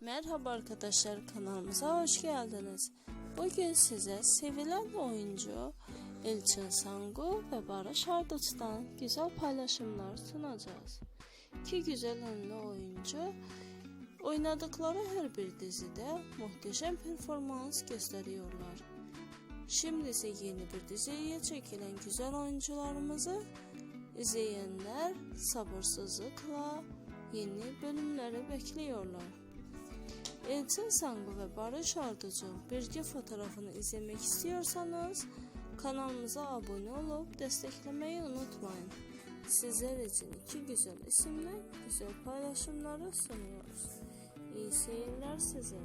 Merhaba arkadaşlar kanalımıza hoş geldiniz. Bugün size sevilen oyuncu Elçin Sangu ve Barış Arduç'tan güzel paylaşımlar sunacağız. İki güzel ünlü oyuncu oynadıkları her bir dizide muhteşem performans gösteriyorlar. Şimdi ise yeni bir diziye çekilen güzel oyuncularımızı izleyenler sabırsızlıkla yeni bölümleri bekliyorlar. Elçin Sangu ve Barış Arduç'un birlikte fotoğrafını izlemek istiyorsanız kanalımıza abone olup desteklemeyi unutmayın. Sizler için iki güzel isimle güzel paylaşımları sunuyoruz. İyi seyirler size.